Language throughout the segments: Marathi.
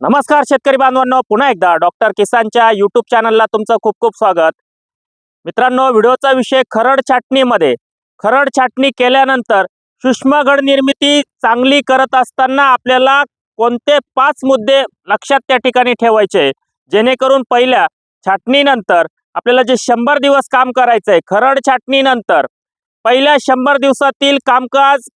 नमस्कार शेतकरी बांधवांनो. पुन्हा एकदा डॉक्टर किसानच्या युट्यूब चॅनलला तुमचं खूप खूप स्वागत. मित्रांनो व्हिडिओचा विषय खरड छाटणीमध्ये. खरड छाटणी केल्यानंतर सूक्ष्मगड निर्मिती चांगली करत असताना आपल्याला कोणते पाच मुद्दे लक्षात त्या ठिकाणी ठेवायचे? जेणेकरून पहिल्या छाटणीनंतर आपल्याला जे शंभर दिवस काम करायचं आहे खरड छाटणीनंतर पहिल्या शंभर दिवसातील कामकाज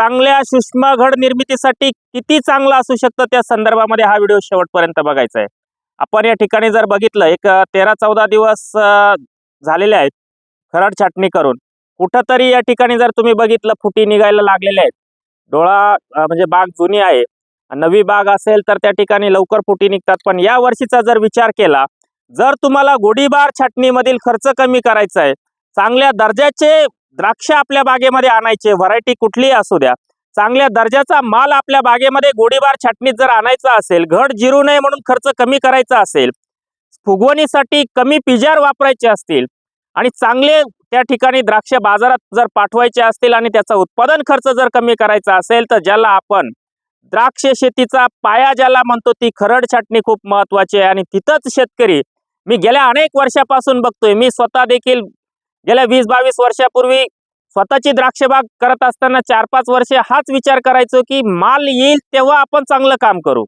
चांगल्या सूक्ष्म घड निर्मितीसाठी किती चांगलं असू शकतं त्या संदर्भामध्ये हा व्हिडिओ शेवटपर्यंत बघायचा आहे. आपण या ठिकाणी जर बघितलं एक तेरा चौदा दिवस झालेले आहेत खरड छाटणी करून. कुठंतरी या ठिकाणी जर तुम्ही बघितलं फुटी निघायला लागलेल्या आहेत. डोळा म्हणजे बाग जुनी आहे. नवी बाग असेल तर त्या ठिकाणी लवकर फुटी निघतात. पण या वर्षीचा जर विचार केला जर तुम्हाला गोडीबार छाटणीमधील खर्च कमी करायचा आहे चांगल्या दर्जाचे द्राक्ष आपल्या बागेमध्ये आणायचे व्हरायटी कुठलीही असू द्या. चांगल्या दर्जाचा माल आपल्या बागेमध्ये गोडीबार छाटणीत जर आणायचा असेल घड जिरू नये म्हणून खर्च कमी करायचा असेल फुगवणीसाठी कमी पिजार वापरायचे असतील आणि चांगले त्या ठिकाणी द्राक्ष बाजारात जर पाठवायचे असतील आणि त्याचा उत्पादन खर्च जर कमी करायचा असेल तर ज्याला आपण द्राक्ष शेतीचा पाया ज्याला म्हणतो ती खरड छाटणी खूप महत्वाची आहे. आणि तिथंच शेतकरी मी गेल्या अनेक वर्षापासून बघतोय मी स्वतः देखील गेल्या वीस बावीस वर्षापूर्वी स्वतःची द्राक्षबाग करत असताना चार पाच वर्षे हाच विचार करायचो की माल येईल तेव्हा आपण चांगलं काम करू.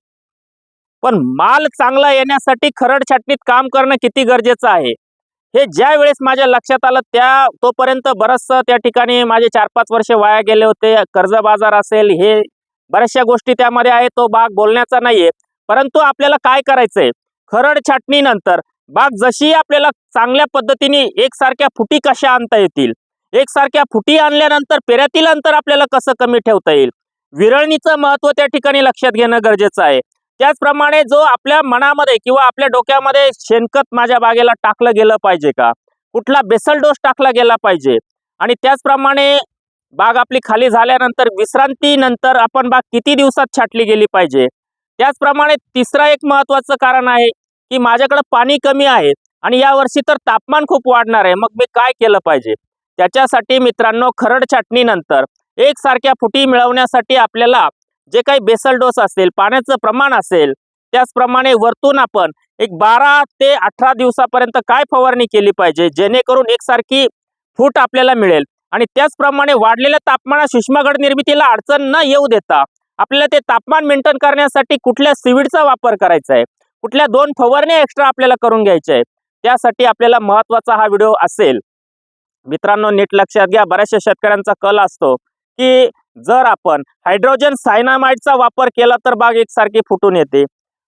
पण माल चांगला येण्यासाठी खरड छाटणीत काम करणं किती गरजेचं आहे? हे ज्या वेळेस माझ्या लक्षात आलं त्या तोपर्यंत बरचसं त्या ठिकाणी माझे चार पाच वर्ष वाया गेले होते. कर्ज बाजार असेल हे बऱ्याचशा गोष्टी त्यामध्ये आहे तो बाग बोलण्याचा नाहीये. परंतु आपल्याला काय करायचंय? खरड छाटणीनंतर बाग जशी आपल्याला चांगल्या पद्धतीने एकसारख्या फुटी कशा आणता येतील? एकसारख्या फुटी आणल्यानंतर पेऱ्यातील अंतर आपल्याला कसं कमी ठेवता येईल? विरळणीचं महत्त्व त्या ठिकाणी लक्षात घेणं गरजेचं आहे. त्याचप्रमाणे जो आपल्या मनामध्ये किंवा आपल्या डोक्यामध्ये शेणखत माझ्या बागेला टाकलं गेलं पाहिजे का? कुठला बेसल डोस टाकला गेला पाहिजे? आणि त्याचप्रमाणे बाग आपली खाली झाल्यानंतर विश्रांतीनंतर आपण बाग किती दिवसात छाटली गेली पाहिजे? त्याचप्रमाणे तिसरा एक महत्वाचं कारण आहे की माझ्याकडे पाणी कमी आहे आणि या वर्षी तर तापमान खूप वाढणार आहे. मग मी काय केलं पाहिजे? त्याच्यासाठी मित्रांनो खरड छाटणीनंतर एकसारख्या फुटी मिळवण्यासाठी आपल्याला जे काही बेसल डोस असेल पाण्याचं प्रमाण असेल त्याचप्रमाणे वरतून आपण एक बारा ते अठरा दिवसापर्यंत काय फवारणी केली पाहिजे? जेणेकरून एकसारखी फूट आपल्याला मिळेल. आणि त्याचप्रमाणे वाढलेल्या तापमानात सूक्ष्मगड निर्मितीला अडचण न येऊ देता आपल्याला ते तापमान मेंटेन करण्यासाठी कुठल्या सिविडचा वापर करायचा आहे? कुठल्या दोन फवारण्या एक्स्ट्रा आपल्याला करून घ्यायच्या आहेत त्यासाठी आपल्याला महत्त्वाचा हा व्हिडिओ असेल. मित्रांनो नीट लक्षात घ्या बऱ्याचशा शेतकऱ्यांचा कल असतो की जर आपण हायड्रोजन सायनामाइडचा वापर केला तर बाग एकसारखी फुटून येते.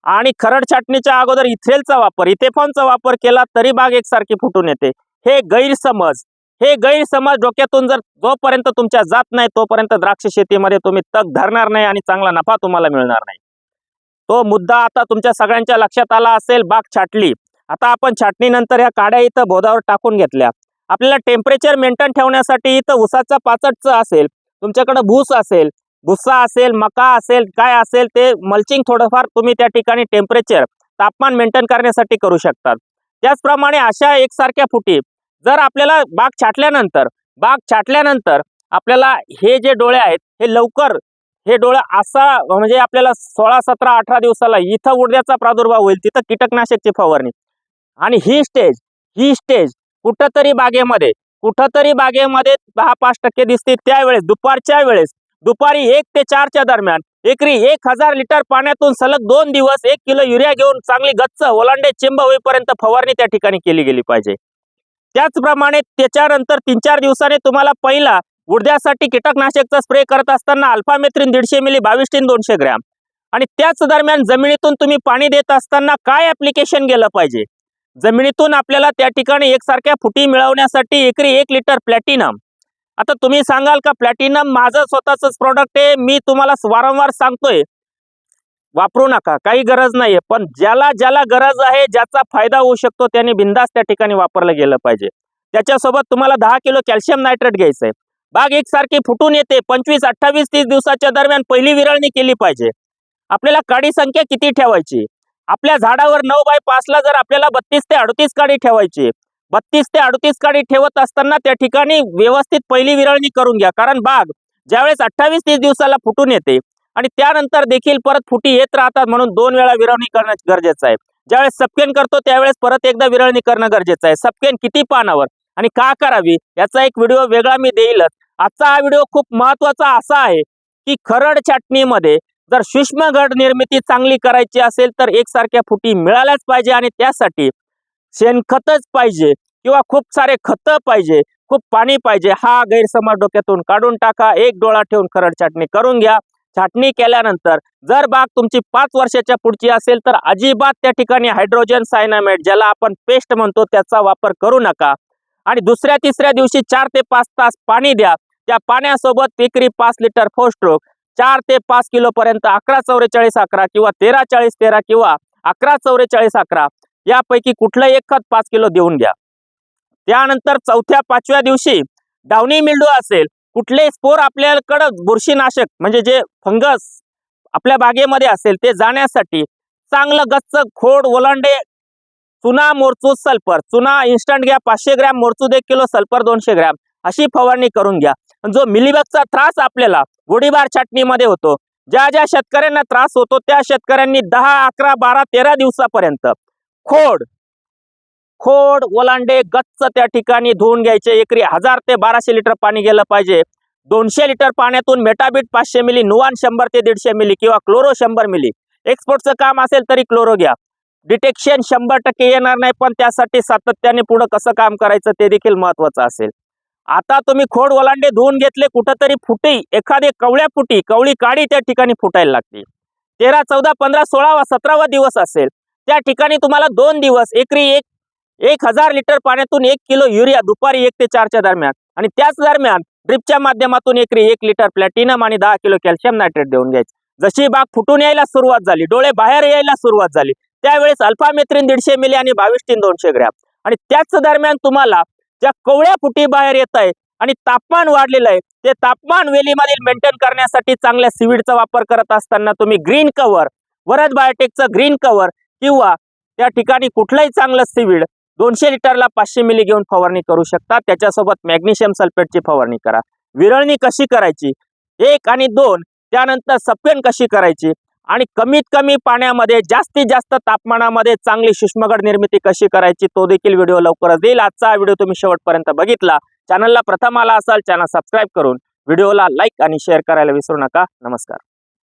आणि खरड छाटणीच्या अगोदर इथेलचा वापर इथेफॉनचा वापर केला तरी बाग एकसारखी फुटून येते. हे गैरसमज हे गैरसमज डोक्यातून जर जोपर्यंत तुमच्या जात नाही तोपर्यंत द्राक्ष शेतीमध्ये तुम्ही तग धरणार नाही आणि चांगला नफा तुम्हाला मिळणार नाही. तो मुद्दा आता तुमच्या सगळ्यांच्या लक्षात आला असेल बाग छाटली. आता आपण छाटणीनंतर ह्या काड्या इथं बोधावर टाकून घेतल्या. आपल्याला टेम्परेचर मेंटेन ठेवण्यासाठी इथं उसाचा पाचटचं असेल तुमच्याकडं भूस असेल भुस्सा असेल मका असेल काय असेल ते मल्चिंग थोडंफार तुम्ही त्या ठिकाणी टेम्परेचर तापमान मेंटेन करण्यासाठी करू शकतात. त्याचप्रमाणे अशा एकसारख्या फुटी जर आपल्याला बाग छाटल्यानंतर बाग छाटल्यानंतर आपल्याला हे जे डोळे आहेत हे लवकर हे डोळं असा म्हणजे आपल्याला सोळा सतरा अठरा दिवसाला इथं उडद्याचा प्रादुर्भाव होईल तिथं कीटकनाशकची फवारणी. आणि ही स्टेज ही स्टेज कुठंतरी बागेमध्ये कुठंतरी बागेमध्ये दहा पाच टक्के दिसते त्यावेळेस दुपारच्या वेळेस. दुपारी एक ते चारच्या दरम्यान एकरी एक हजार लिटर पाण्यातून सलग दोन दिवस एक किलो युरिया घेऊन चांगली गच्च ओलांडे चिंब होईपर्यंत फवारणी त्या ठिकाणी केली गेली पाहिजे. त्याचप्रमाणे त्याच्यानंतर तीन चार दिवसाने तुम्हाला पहिला उडद्यासाठी कीटकनाशकचा स्प्रे करत असताना अल्फामेथ्रिन दीडशे मिली बावीसटीन दोनशे ग्रॅम. आणि त्याच दरम्यान जमिनीतून तुम्ही पाणी देत असताना काय ॲप्लिकेशन गेलं पाहिजे? जमिनीतून आपल्याला त्या ठिकाणी एकसारख्या फुटी मिळवण्यासाठी एकरी एक लिटर प्लॅटिनम आता तुम्ही सांगाल का प्लॅटिनम माझं स्वतःच प्रॉडक्ट आहे मी तुम्हाला वारंवार सांगतोय. वापरू नका काही गरज नाहीये. पण ज्याला ज्याला गरज आहे ज्याचा फायदा होऊ शकतो त्याने बिंदास त्या ठिकाणी वापरलं गेलं पाहिजे. त्याच्यासोबत तुम्हाला दहा किलो कॅल्शियम नायट्रेट घ्यायचं आहे बाग एकसारखी फुटून येते. पंचवीस अठ्ठावीस तीस दिवसाच्या दरम्यान पहिली विरळणी केली पाहिजे. आपल्याला काडी संख्या किती ठेवायची? आपल्या झाडावर नऊ बाय पाचला जर आपल्याला बत्तीस ते अडतीस काडी ठेवायची बत्तीस ते अडतीस काडी ठेवत असताना त्या ठिकाणी व्यवस्थित पहिली विरळणी करून घ्या. कारण बाग ज्यावेळेस अठ्ठावीस तीस दिवसाला फुटून येते आणि त्यानंतर देखील परत फुटी येत राहतात म्हणून दोन वेळा विरळणी करणं गरजेचं आहे. ज्यावेळेस सपकेन करतो त्यावेळेस परत एकदा विरळणी करणं गरजेचं आहे. सपकेन किती पानावर आणि का करावी याचा एक व्हिडिओ वेगळा मी देईलच. आजचा हा व्हिडिओ खूप महत्त्वाचा असा आहे की खरड छाटणीमध्ये जर सूक्ष्म गड निर्मिती चांगली करायची असेल तर एकसारख्या फुटी मिळाल्याच पाहिजे आणि त्यासाठी शेणखतच पाहिजे किंवा खूप सारे खतं पाहिजे खूप पाणी पाहिजे हा गैरसमज डोक्यातून काढून टाका. एक डोळा ठेवून खरड छाटणी करून घ्या. छाटणी केल्यानंतर जर बाग तुमची पाच वर्षाच्या पुढची असेल तर अजिबात त्या ठिकाणी हायड्रोजन सायनामेट ज्याला आपण पेस्ट म्हणतो त्याचा वापर करू नका. आणि दुसऱ्या तिसऱ्या दिवशी चार ते पाच तास पाणी द्या. त्या पाण्यासोबत पिकरी पाच लिटर फोस्ट्रोक चार ते पाच किलो पर्यंत अकरा चौवेचाळीस अकरा किंवा तेरा चाळीस तेरा किंवा अकरा चौवेचाळीस अकरा यापैकी कुठलं एक खत पाच किलो देऊन घ्या. त्यानंतर चौथ्या पाचव्या दिवशी डावणी मिल्डू असेल कुठले स्पोर आपल्याकडं बुरशीनाशक म्हणजे जे फंगस आपल्या बागेमध्ये असेल ते जाण्यासाठी चांगलं गच्च खोड ओलांडे चुना मोरचूद सल्फर. चुना इन्स्टंट घ्या पाचशे ग्रॅम मोरचूद एक किलो सल्फर दोनशे ग्रॅम. अशी फवारणी करून घ्या. जो मिलीबगचा त्रास आपल्याला गोडीबार छाटणीमध्ये होतो ज्या ज्या शेतकऱ्यांना त्रास होतो त्या शेतकऱ्यांनी दहा अकरा बारा तेरा दिवसापर्यंत खोड खोड ओलांडे गच्च त्या ठिकाणी धुवून घ्यायचे. एकरी हजार ते बाराशे लिटर पाणी गेलं पाहिजे. दोनशे लिटर पाण्यातून मेटाबीट पाचशे मिली नुवान शंभर ते दीडशे मिली किंवा क्लोरो शंभर मिली. एक्सपोर्टचं काम असेल तरी क्लोरो घ्या. डिटेक्शन शंभर टक्के येणार नाही पण त्यासाठी सातत्याने पुढं कसं काम करायचं ते देखील महत्वाचं असेल. आता तुम्ही खोड ओलांडे धुवून घेतले कुठंतरी फुटी एखादी कवळ्या फुटी कवळी काडी त्या ठिकाणी फुटायला लागते तेरा चौदा पंधरा सोळावा सतरावा दिवस असेल त्या ठिकाणी तुम्हाला दोन दिवस एकरी एक एक हजार लिटर पाण्यातून एक किलो युरिया दुपारी एक ते चारच्या दरम्यान आणि त्याच दरम्यान ड्रिपच्या माध्यमातून एकरी एक लिटर प्लॅटिनम आणि दहा किलो कॅल्शियम नायट्रेट देऊन घ्यायचे. जशी बाग फुटून यायला सुरुवात झाली डोळे बाहेर यायला सुरुवात झाली त्यावेळेस अल्फामेथ्रिन दीडशे मिली आणि बावीस दोनशे ग्रॅम. आणि त्याच दरम्यान तुम्हाला ज्या कवळ्या फुटी बाहेर येत आहे आणि तापमान वाढलेलं आहे ते तापमान वेलीमधील मेंटेन करण्यासाठी चांगल्या सिविडचा वापर करत असताना तुम्ही ग्रीन कव्हर वरद बायोटेकचं ग्रीन कव्हर किंवा त्या ठिकाणी कुठलंही चांगलं सिविड दोनशे लिटरला पाचशे मिली घेऊन फवारणी करू शकता. त्याच्यासोबत मॅग्नेशियम सल्फेटची फवारणी करा. विरळणी कशी करायची? एक आणि दोन त्यानंतर सपेन कशी करायची? आणि कमीत कमी पाण्यामध्ये जास्तीत जास्त तापमानामध्ये चांगली सूक्ष्मगड निर्मिती कशी करायची तो देखील व्हिडिओ लवकरच देईल. आजचा व्हिडिओ तुम्ही शेवटपर्यंत बघितला. चॅनलला प्रथम आला असाल चॅनल सबस्क्राईब करून. व्हिडिओला लाईक आणि शेअर करायला विसरू नका. नमस्कार.